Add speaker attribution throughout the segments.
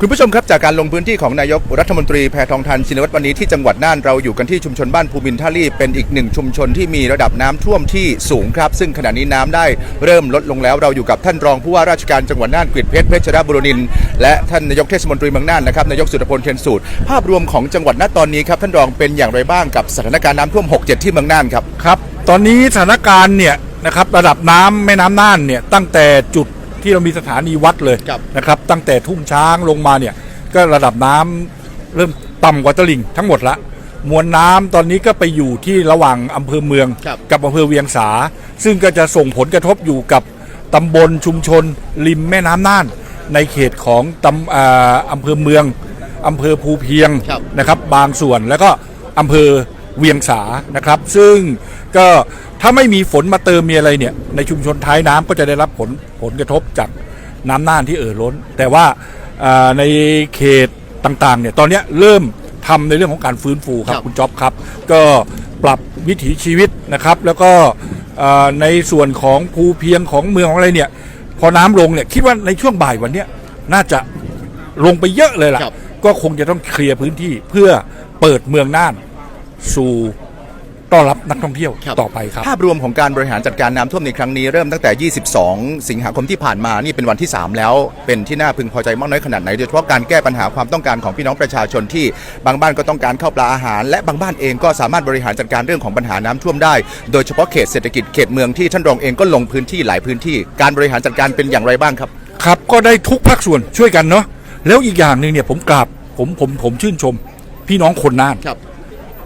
Speaker 1: คุณผู้ชมครับจากการลงพื้นที่ของนายกรัฐมนตรีแพทองทานชินวัตรวันนี้ที่จังหวัดน่านเราอยู่กันที่ชุมชนบ้านภูมินท่าลี่เป็นอีกหนึ่งชุมชนที่มีระดับน้ำท่วมที่สูงครับ ซึ่งขณะนี้น้ำได้เริ่มลดลงแล้วเราอยู่กับท่านรองผู้ว่าราชการจังหวัดน่านกฤษเพชรเพชรบุรนิน และท่านนายกเทศมนตรีเมืองน่านนะครับนายกสุรพลเทียนสูตร ภาพรวมของจังหวัดณตอนนี้ครับท่านรองเป็นอย่างไรบ้างกับสถานการณ์น้ำท่วม 67 ที่เมืองน่านครับ
Speaker 2: ครับตอนนี้สถานการณ์เนี่ยนะครับระดับน้ำแม่น้ำน่านเนี่ยตั้งแต่จุด ที่เรามีสถานีวัดเลย
Speaker 1: ครับ
Speaker 2: นะครับ ตั้งแต่ทุ่งช้างลงมาเนี่ย ก็ระดับน้ำเริ่มต่ำกว่าตลิ่งทั้งหมดละ มวลน้ำตอนนี้ก็ไปอยู่ที่ระหว่างอำเภอเมือง
Speaker 1: ครับ
Speaker 2: กับอำเภอเวียงสา ซึ่งก็จะส่งผลกระทบอยู่กับตำบลชุมชน ริมแม่น้ำน่าน ในเขตของตำอ่าอำเภอเมืองอำเภอภูเพียง
Speaker 1: ครับ
Speaker 2: นะครับ บางส่วนแล้วก็อำเภอเวียงสานะครับ ซึ่งก็ ถ้าไม่มีฝนมาเติมมีอะไรเนี่ย ในชุมชนท้ายน้ำก็จะได้รับผลผลกระทบจากน้ำน่านที่เอ่อล้น แต่ว่าอ่าในเขตต่างๆเนี่ยตอนเนี้ยเริ่มทำในเรื่องของการฟื้นฟูครั
Speaker 1: ครับบ
Speaker 2: คุณจ๊อบครับ ก็ปรับวิถีชีวิตนะครับ แล้วก็อ่าในส่วนของภูเพียงของเมืองของอะไรเนี่ย พอน้ำลงเนี่ยคิดว่าในช่วงบ่ายวันเนี้ยน่าจะลงไปเยอะเลยล่ะ
Speaker 1: ครับ
Speaker 2: ก็คงจะต้องเคลียร์พื้นที่เพื่อเปิดเมืองน่านสู่ ต้อนรับนักท่องเที่ยว
Speaker 1: ครับ
Speaker 2: ต่อไปครับ
Speaker 1: ภาพรวมของการบริหารจัดการน้ำท่วมในครั้งนี้เริ่มตั้งแต่ 22 สิงหาคมที่ผ่านมานี่เป็นวันที่ 3 แล้ว เป็นที่น่าพึงพอใจมากน้อยขนาดไหนโดยเฉพาะการแก้ปัญหาความต้องการของพี่น้องประชาชนที่บางบ้านก็ต้องการข้าวปลาอาหาร และบางบ้านเองก็สามารถบริหารจัดการเรื่องของปัญหาน้ำท่วมได้ โดยเฉพาะเขตเศรษฐกิจเขตเมืองที่ท่านรองเองก็ลงพื้นที่หลายพื้นที่ การบริหารจัดการเป็นอย่างไรบ้างครับ
Speaker 2: ครับก็ได้ทุกภาคส่วนช่วยกันเนาะแล้วอีกอย่างหนึ่งเนี่ยผมกราบผมผมผมชื่นชม พี่น้องคนน่าน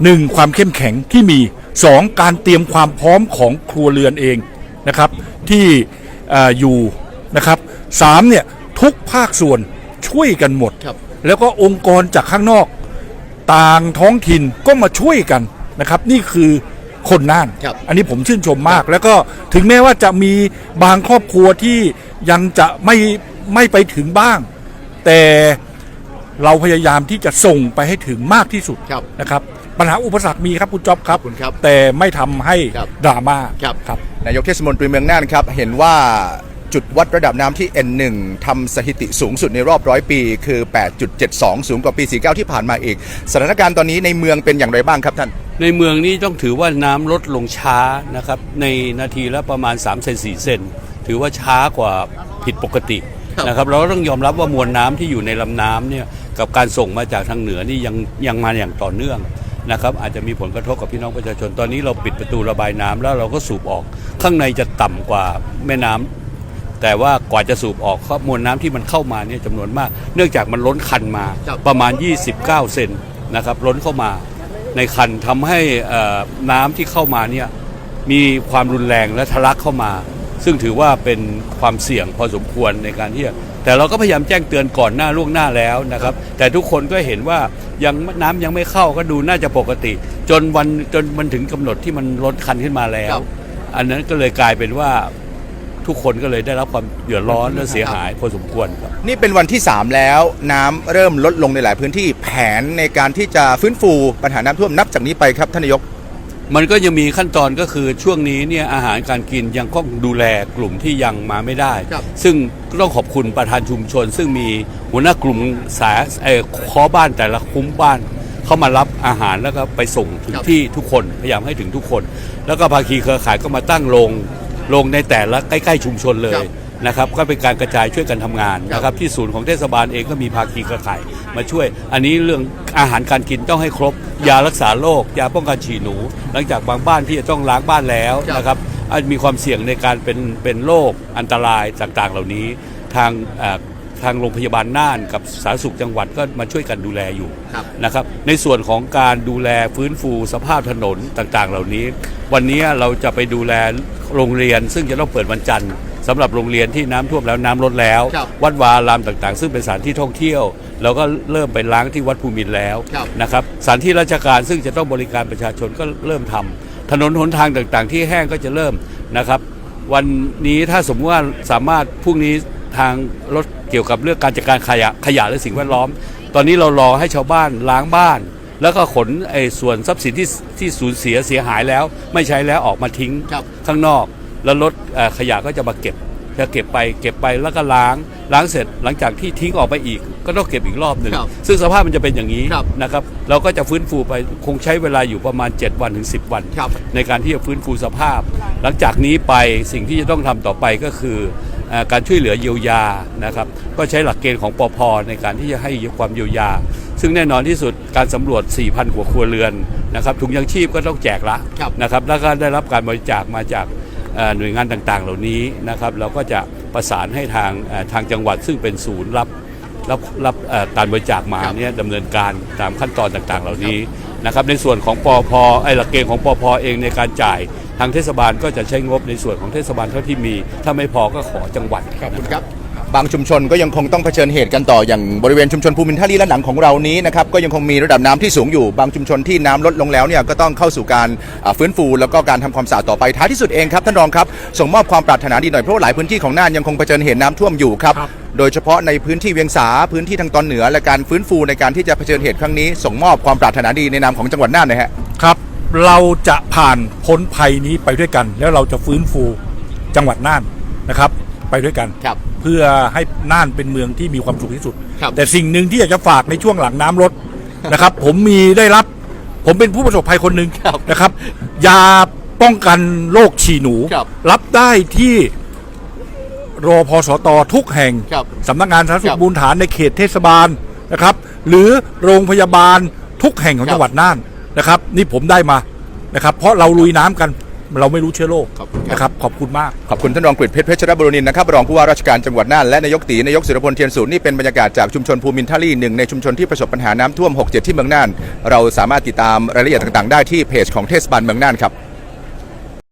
Speaker 1: ครับ
Speaker 2: หนึ่งความเข้มแข็งที่มีสองการเตรียมความพร้อมของครัวเรือนเองนะครับที่เอ่ออยู่นะครับสามเนี่ยทุกภาคส่วนช่วยกันหมด
Speaker 1: ครับ
Speaker 2: แล้วก็องค์กรจากข้างนอก ต่างท้องถิ่นก็มาช่วยกันนะครับ นี่คือคนน่าน
Speaker 1: ครับ
Speaker 2: อันนี้ผมชื่นชมมาก แล้วก็ถึงแม้ว่าจะมีบางครอบครัวที่ยังจะไม่ไม่ไปถึงบ้าง แต่เราพยายามที่จะส่งไปให้ถึงมากที่สุด
Speaker 1: ครับ
Speaker 2: นะครับ ปัญหาอุปสรรคมีครับคุณจ๊อบครับ
Speaker 1: ขอบคุณครับ
Speaker 2: แต่ไม่ทำให้
Speaker 1: ครับ
Speaker 2: ดราม่า
Speaker 1: ครับ
Speaker 2: ครับ
Speaker 1: นายกเทศมนตรีเมืองน่านครับ เห็นว่าจุดวัดระดับน้ำที่ N1 ทำสถิติสูงสุดในรอบร้อยปี คือ 8.72 สูงกว่าปี 49 ที่ผ่านมาอีก สถานการณ์ตอนนี้ในเมืองเป็นอย่างไรบ้างครับท่าน
Speaker 3: ในเมืองนี้ต้องถือว่าน้ำลดลงช้านะครับ ในนาทีละประมาณ 3 เซน4เซนถือว่าช้ากว่าผิดปกติ
Speaker 1: ครับ
Speaker 3: นะครับเราก็ต้องยอมรับว่ามวลน้ำที่อยู่ในลำน้ำเนี่ยกับการส่งมาจากทางเหนือนี่ยังยังมาอย่างต่อเนื่อง นะครับอาจจะมีผลกระทบกับพี่น้องประชาชน ตอนนี้เราปิดประตูระบายน้ำแล้วเราก็สูบออก ข้างในจะต่ำกว่าแม่น้ำแต่ว่ากว่าจะสูบออกข้อมวลน้ำที่มันเข้ามาเนี่ยจำนวนมาก เนื่องจากมันล้นคันมา
Speaker 1: ครับ
Speaker 3: ประมาณ 29 เซนนะครับล้นเข้ามาในคันทำให้เอ่อน้ำที่เข้ามาเนี่ยมีความรุนแรงและทะลักเข้ามา ซึ่งถือว่าเป็นความเสี่ยงพอสมควรในการที่จะ แต่เราก็พยายามแจ้งเตือนก่อนหน้าล่วงหน้าแล้วนะครับ แต่ทุกคนก็เห็นว่ายังน้ำยังไม่เข้าก็ดูน่าจะปกติ จนวันจนมันถึงกำหนดที่มันล้นคันขึ้นมาแล้ว
Speaker 1: ครับ
Speaker 3: อันนั้นก็เลยกลายเป็นว่าทุกคนก็เลยได้รับความเดือดร้อนและเสียหายพอสมควรครับ
Speaker 1: นี่เป็นวันที่ 3 แล้วน้ำเริ่มลดลงในหลายพื้นที่แผนในการที่จะฟื้นฟูปัญหาน้ำท่วมนับจากนี้ไปครับท่านนายก
Speaker 3: มันก็ยังมีขั้นตอนก็คือช่วงนี้เนี่ยอาหารการกินยังต้องดูแลกลุ่มที่ยังมาไม่ได้
Speaker 1: ครับ
Speaker 3: ซึ่งต้องขอบคุณประธานชุมชน ซึ่งมีหัวหน้ากลุ่มสายเอ่อคอบ้านแต่ละคุ้มบ้าน เข้ามารับอาหารแล้วก็ไปส่งถึง
Speaker 1: ครับ
Speaker 3: ที่ทุกคนพยายามให้ถึงทุกคน แล้วก็ภาคีเครือข่ายก็มาตั้งโรงโรงในแต่ละใกล้ ๆ ชุมชนเลย นะครับก็เป็นการกระจายช่วยกันทำงานนะครับที่ศูนย์ของเทศบาลเองก็มีภาคีเครือข่ายมาช่วย อันนี้เรื่องอาหารการกินต้องให้ครบ ยารักษาโรคยาป้องกันฉี่หนู หลังจากบางบ้านที่จะต้องล้างบ้านแล้วนะครับอาจมีความเสี่ยงในการเป็นเป็นโรคอันตรายต่างๆ เหล่านี้ทางเอ่อทางโรงพยาบาลน่านกับสาธารณสุขจังหวัดก็มาช่วยกันดูแลอยู่
Speaker 1: ครับ
Speaker 3: นะครับ ในส่วนของการดูแลฟื้นฟูสภาพถนนต่างๆ เหล่านี้ วันนี้เราจะไปดูแลโรงเรียนซึ่งจะต้องเปิดวันจันทร์ สำหรับโรงเรียนที่น้ำท่วมแล้วน้ำลดแล้ว
Speaker 1: ครับ
Speaker 3: วัดวาอารามต่างๆ ซึ่งเป็นสถานที่ท่องเที่ยว เราก็เริ่มไปล้างที่วัดภูมินทร์แล้ว
Speaker 1: ครับ
Speaker 3: นะครับสถานที่ราชการซึ่งจะต้องบริการประชาชนก็เริ่มทำถนนหนทางต่างๆ ที่แห้งก็จะเริ่มนะครับวันนี้ถ้าสมมติว่าสามารถพรุ่งนี้ทางรถเกี่ยวกับเรื่องการจัดการขยะขยะและสิ่งแวดล้อม ตอนนี้เรารอให้ชาวบ้านล้างบ้าน แล้วก็ขนไอ้ส่วนทรัพย์สินที่ที่สูญเสียเสียหายแล้ว ไม่ใช้แล้วออกมาทิ้ง
Speaker 1: ครับ
Speaker 3: ข้างนอก แล้วรถเอ่อขยะก็จะมาเก็บจะเก็บไปเก็บไปแล้วก็ล้างล้างเสร็จหลังจากที่ทิ้งออกไปอีก ก็ต้องเก็บอีกรอบหนึ่ง
Speaker 1: ครับ
Speaker 3: ซึ่งสภาพมันจะเป็นอย่างนี้
Speaker 1: ครับ
Speaker 3: นะครับเราก็จะฟื้นฟูไปคงใช้เวลาอยู่ประมาณ 7 วันถึง 10 วัน
Speaker 1: ครับ
Speaker 3: ในการที่จะฟื้นฟูสภาพ หลังจากนี้ไปสิ่งที่จะต้องทำต่อไปก็คือเอ่อการช่วยเหลือเยียวยานะครับก็ใช้หลักเกณฑ์ของปพในการที่จะให้ความเยียวยา ซึ่งแน่นอนที่สุดการสำรวจ 4,000กว่าครัวเรือนนะครับถุงยังชีพก็ต้องแจกละ
Speaker 1: ครับ
Speaker 3: นะครับแล้วก็ได้รับการบริจาคมาจากเอ่อ หน่วยงานต่างๆ เหล่านี้นะครับเราก็จะประสานให้ทางทางจังหวัดซึ่งเป็นศูนย์รับรับรับการบริจาคมาเนี่ยดำเนินการตามขั้นตอนต่างๆ เหล่านี้นะครับในส่วนของปอพไอ้หลักเกณฑ์ของปอพเองในการจ่ายทางเทศบาลก็จะใช้งบในส่วนของเทศบาลเท่าที่มี ถ้าไม่พอก็ขอจังหวัด
Speaker 1: ขอบคุณครับ บางชุมชนก็ยังคงต้องเผชิญเหตุกันต่ออย่างบริเวณชุมชนภูมินท่าลีและหนังของเรานี้นะครับก็ยังคงมีระดับน้ำที่สูงอยู่ บางชุมชนที่น้ำลดลงแล้วเนี่ยก็ต้องเข้าสู่การอ่าฟื้นฟูแล้วก็การทำความสะอาดต่อไปท้ายที่สุดเองครับท่านรองครับส่งมอบความปรารถนาดีหน่อยเพราะว่าหลายพื้นที่ของน่านยังคงเผชิญเหตุน้ำท่วมอยู่ครับ
Speaker 2: ครับ
Speaker 1: โดยเฉพาะในพื้นที่เวียงสาพื้นที่ทางตอนเหนือ และการฟื้นฟูในการที่จะเผชิญเหตุครั้งนี้ ส่งมอบความปรารถนาดีในนามของจังหวัดน่านหนะฮะ
Speaker 2: ครับ เราจะผ่านพ้นภัยนี้ไปด้วยกัน แล้วเราจะฟื้นฟูจังหวัดน่านนะครับ ไปด้วยกัน
Speaker 1: ครับ
Speaker 2: เพื่อให้น่านเป็นเมืองที่มีความสุขที่สุด
Speaker 1: ครับ
Speaker 2: แต่สิ่งหนึ่งที่อยากจะฝากในช่วงหลังน้ำลดนะครับ ผมมีได้รับ ผมเป็นผู้ประสบภัยคนหนึ่ง
Speaker 1: ครับ
Speaker 2: นะครับยาป้องกันโรคฉี่หนู
Speaker 1: ครับ
Speaker 2: รับได้ที่รอพสตทุกแห่ง
Speaker 1: ครับ
Speaker 2: สำนักงานสาธารณสุ
Speaker 1: ครั
Speaker 2: ข
Speaker 1: บ
Speaker 2: บูรฐานในเขตเทศบาลนะครับ หรือโรงพยาบาลทุกแห่งของ
Speaker 1: ครับ
Speaker 2: จังหวัดน่านนะครับ นี่ผมได้มานะครับ เพราะเราลุยน้ำกัน เราไม่รู้เชื้อโรค
Speaker 1: ขอบคุณครับ
Speaker 2: นะครับขอบคุณมาก
Speaker 1: ขอบคุณท่านรองกฤษเพชรเพชรบุรนินทร์นะครับรองผู้ว่าราชการจังหวัดน่านและนายกตีนายกสุรพลเทียนสูนนี่เป็นบรรยากาศจากชุมชนภูมินทาลีหนึ่งในชุมชนที่ประสบปัญหาน้ำท่วม 6-7 ที่เมืองน่าน เราสามารถติดตามรายละเอียดต่างๆ ได้ที่เพจของเทศบาลเมืองน่านครับ